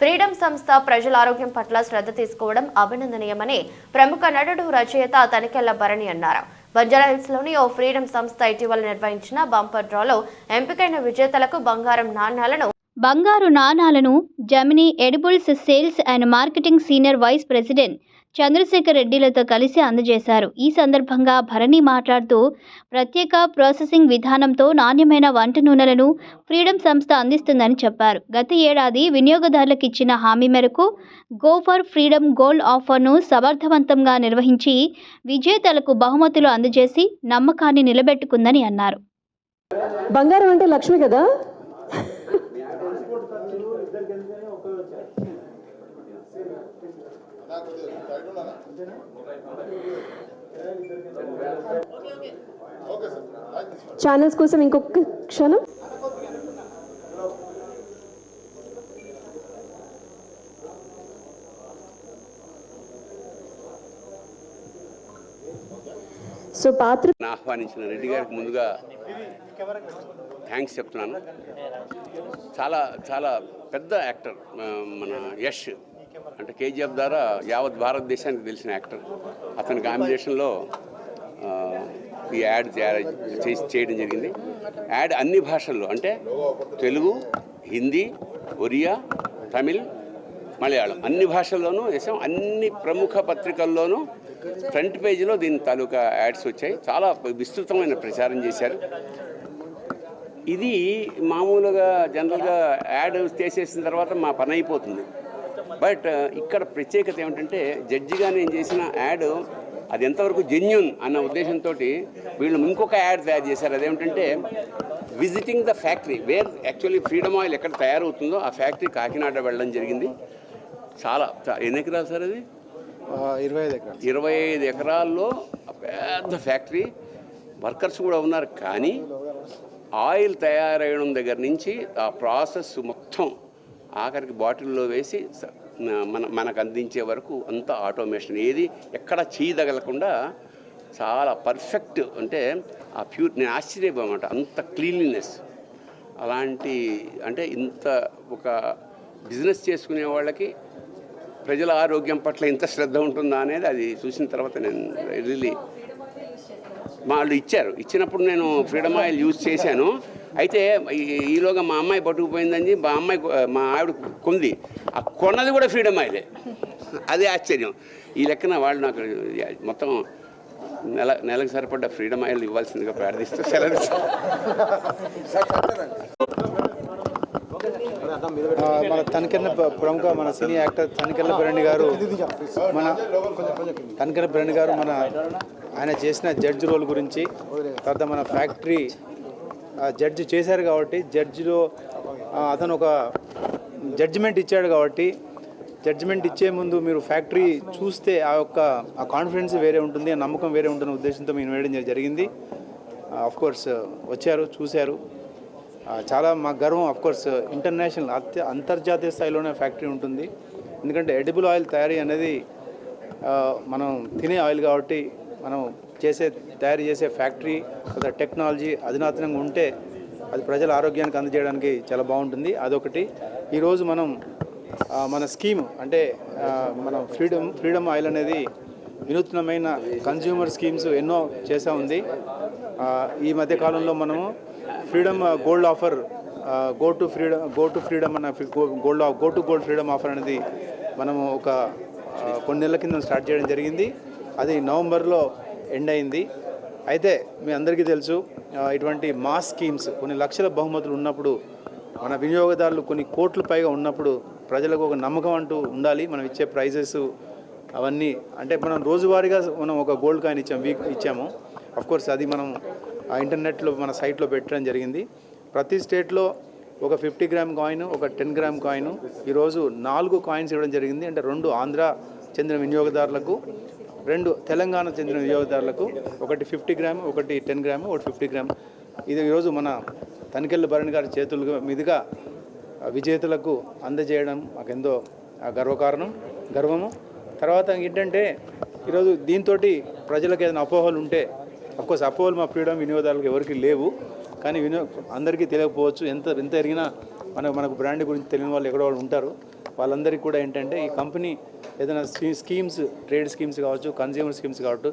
Freedom సంస్థ ప్రజల ఆరోగ్యం పట్ల శ్రద్ధ తీసుకోవడం అభినందనీయమని ప్రముఖ నటుడు రచయిత తనికెళ్ళ భరణి అన్నారు. బంజారాహిల్స్లోని ఓ ఫ్రీడమ్ సంస్థ ఇటీవల నిర్వహించిన బంపర్ డ్రాలో ఎంపికైన విజేతలకు బంగారం నాణ్యాలను బంగారు నాణాలను Gemini edibles sales and marketing senior vice president Chandrasekhar రెడ్డిలతో కలిసి అందజేశారు. ఈ సందర్భంగా భరణి మాట్లాడుతూ ప్రత్యేక ప్రాసెసింగ్ విధానంతో నాణ్యమైన వంట నూనెలను ఫ్రీడమ్ సంస్థ అందిస్తుందని చెప్పారు. గత ఏడాది వినియోగదారులకు ఇచ్చిన హామీ మేరకు గో ఫర్ ఫ్రీడమ్ గోల్డ్ ఆఫర్ను సమర్థవంతంగా నిర్వహించి విజేతలకు బహుమతులు అందజేసి నమ్మకాన్ని నిలబెట్టుకుందని అన్నారు. బంగారం అంటే లక్ష్మి కదా? ఛానల్స్ కోసం ఇంకొక క్షణం. సో పాత్ర ఆహ్వానించిన రెడ్డి గారికి ముందుగా థ్యాంక్స్ చెప్తున్నాను. చాలా చాలా పెద్ద యాక్టర్ మన యష్. అంటే కేజీఎఫ్ ద్వారా యావత్ భారతదేశానికి తెలిసిన యాక్టర్. అతని కాంబినేషన్లో ఈ యాడ్ చేసి చేయడం జరిగింది. యాడ్ అన్ని భాషల్లో అంటే తెలుగు హిందీ ఒరియా తమిళ్ మలయాళం అన్ని భాషల్లోనూ వేసాం. అన్ని ప్రముఖ పత్రికల్లోనూ ఫ్రంట్ పేజీలో దీని తాలూకా యాడ్స్ వచ్చాయి. చాలా విస్తృతమైన ప్రచారం చేశారు. ఇది మామూలుగా జనరల్గా యాడ్ చేసేసిన తర్వాత మా పని అయిపోతుంది. బట్ ఇక్కడ ప్రత్యేకత ఏమిటంటే జడ్జిగా నేను చేసిన యాడ్ అది ఎంతవరకు జెన్యున్ అన్న ఉద్దేశంతో వీళ్ళు ఇంకొక యాడ్ తయారు చేశారు. అదేమిటంటే visiting the factory where actually Freedom oil ఎక్కడ తయారవుతుందో ఆ ఫ్యాక్టరీ కాకినాడ వెళ్ళడం జరిగింది. చాలా ఎన్ని ఎకరాలు సార్ అది? ఇరవై ఐదు ఎకరాలు. ఇరవై ఐదు ఎకరాల్లో పెద్ద ఫ్యాక్టరీ వర్కర్స్ కూడా ఉన్నారు. కానీ ఆయిల్ తయారయడం దగ్గర నుంచి ఆ ప్రాసెస్ మొత్తం ఆఖరికి బాటిల్లో వేసి మన మనకు అందించే వరకు అంతా ఆటోమేషన్. ఏది ఎక్కడ చేయదగలకుండా చాలా పర్ఫెక్ట్ అంటే ఆ ప్యూర్ నేను ఆశ్చర్యపోమాట అంత క్లీన్లీనెస్. అలాంటి అంటే ఇంత ఒక బిజినెస్ చేసుకునే వాళ్ళకి ప్రజల ఆరోగ్యం పట్ల ఇంత శ్రద్ధ ఉంటుందా అనేది అది చూసిన తర్వాత నేను రియలీ వాళ్ళు ఇచ్చారు. ఇచ్చినప్పుడు నేను ఫ్రీడమ్ ఆయిల్ యూజ్ చేశాను. అయితే ఈ- ఈలోగా మా అమ్మాయి పట్టుకుపోయిందని మా అమ్మాయి మా ఆవిడ కొంది. ఆ కొన్నది కూడా ఫ్రీడమ్ ఆయిలే. అదే ఆశ్చర్యం. ఈ లెక్కన వాళ్ళు నాకు మొత్తం నెల నెలకు సరిపడ్డ ఫ్రీడమ్ ఆయిల్ ఇవ్వాల్సిందిగా ప్రార్థిస్తూ సెలవు మన తనికెళ్ళ ప్రముఖ మన సినీ యాక్టర్ తనికెళ్ళ భరణి గారు మన తనికెళ్ళ భరణి గారు మన ఆయన చేసిన జడ్జి రోల్ గురించి తర్వాత మన ఫ్యాక్టరీ జడ్జి చేశారు కాబట్టి జడ్జిలో అతను ఒక జడ్జిమెంట్ ఇచ్చాడు కాబట్టి జడ్జిమెంట్ ఇచ్చే ముందు మీరు ఫ్యాక్టరీ చూస్తే ఆ యొక్క ఆ కాన్ఫిడెన్స్ వేరే ఉంటుంది ఆ నమ్మకం వేరే ఉంటుంది ఉద్దేశంతో మేము వేయడం జరిగింది. ఆఫ్ కోర్స్ వచ్చారు చూశారు. చాలా మా గర్వం అఫ్కోర్స్ ఇంటర్నేషనల్ అత్య అంతర్జాతీయ స్థాయిలోనే ఫ్యాక్టరీ ఉంటుంది. ఎందుకంటే ఎడిబుల్ ఆయిల్ తయారీ అనేది మనం తినే ఆయిల్ కాబట్టి మనం చేసే తయారు చేసే ఫ్యాక్టరీ లేదా టెక్నాలజీ అధునాతనంగా ఉంటే అది ప్రజల ఆరోగ్యానికి అందజేయడానికి చాలా బాగుంటుంది. అదొకటి. ఈరోజు మనం మన స్కీమ్ అంటే మన మనం ఫ్రీడమ్ ఫ్రీడమ్ ఆయిల్ అనేది వినూత్నమైన కన్జ్యూమర్ స్కీమ్స్ ఎన్నో చేసా ఉంది. ఈ మధ్య కాలంలో మనము Freedom gold offer go to Freedom go to Freedom అన్న gold go to gold Freedom offer అనేది మనము ఒక కొన్ని నెలల కింద స్టార్ట్ చేయడం జరిగింది. అది నవంబర్లో ఎండ్ అయింది. అయితే మీ అందరికీ తెలుసు ఇటువంటి మాస్ స్కీమ్స్ కొన్ని లక్షల బహుమతులు ఉన్నప్పుడు మన వినియోగదారులు కొన్ని కోట్ల పైగా ఉన్నప్పుడు ప్రజలకు ఒక నమ్మకం అంటూ ఉండాలి. మనం ఇచ్చే ప్రైజెస్ అవన్నీ అంటే మనం రోజువారీగా మనం ఒక గోల్డ్ కాయిన్ ఇచ్చాము వీక్ ఇచ్చాము. అఫ్ కోర్స్ అది మనం ఇంటర్నెట్లో మన సైట్లో పెట్టడం జరిగింది. ప్రతి స్టేట్లో ఒక ఫిఫ్టీ గ్రామ్ కాయిన్ ఒక టెన్ గ్రామ్ కాయిన్ ఈరోజు నాలుగు కాయిన్స్ ఇవ్వడం జరిగింది. అంటే రెండు ఆంధ్ర చెందిన వినియోగదారులకు రెండు తెలంగాణ చెందిన వినియోగదారులకు ఒకటి ఫిఫ్టీ గ్రామ్ ఒకటి టెన్ గ్రామ్ ఒకటి ఫిఫ్టీ గ్రామ్. ఇది ఈరోజు మన తనికెళ్ళ భరణ్ గారి చేతుల మీదుగా విజేతలకు అందజేయడం మాకెంతో గర్వకారణం గర్వము. తర్వాత ఏంటంటే ఈరోజు దీంతో ప్రజలకు ఏదైనా అపోహలు ఉంటే అఫ్కోర్స్ అపోహలు మా ఫ్రీడమ్ వినియోగదారులకు ఎవరికి లేవు కానీ వినియో అందరికీ తెలియకపోవచ్చు. ఎంత ఎంత ఎరిగినా మన మనకు బ్రాండ్ గురించి తెలియని వాళ్ళు ఎక్కడో వాళ్ళు ఉంటారు. వాళ్ళందరికీ కూడా ఏంటంటే ఈ కంపెనీ ఏదైనా స్కీమ్స్ ట్రేడ్ స్కీమ్స్ కావచ్చు కన్జ్యూమర్ స్కీమ్స్ కావచ్చు